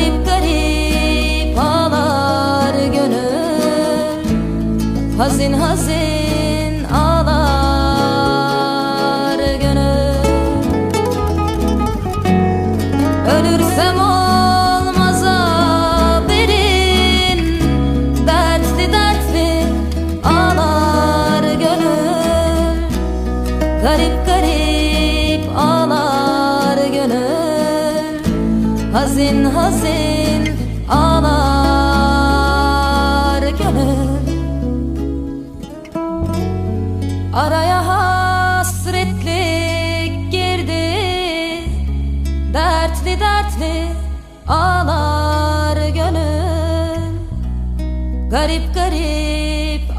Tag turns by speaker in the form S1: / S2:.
S1: Garip garip ağlar gönül. Hazin hazin ağlar gönül. Ölürsem olmaz haberin Dertli dertli ağlar gönül. Garip garip ağlar Hazin hazin ağlar gönül. Araya hasretlik girdi Dertli dertli ağlar gönül. Garip garip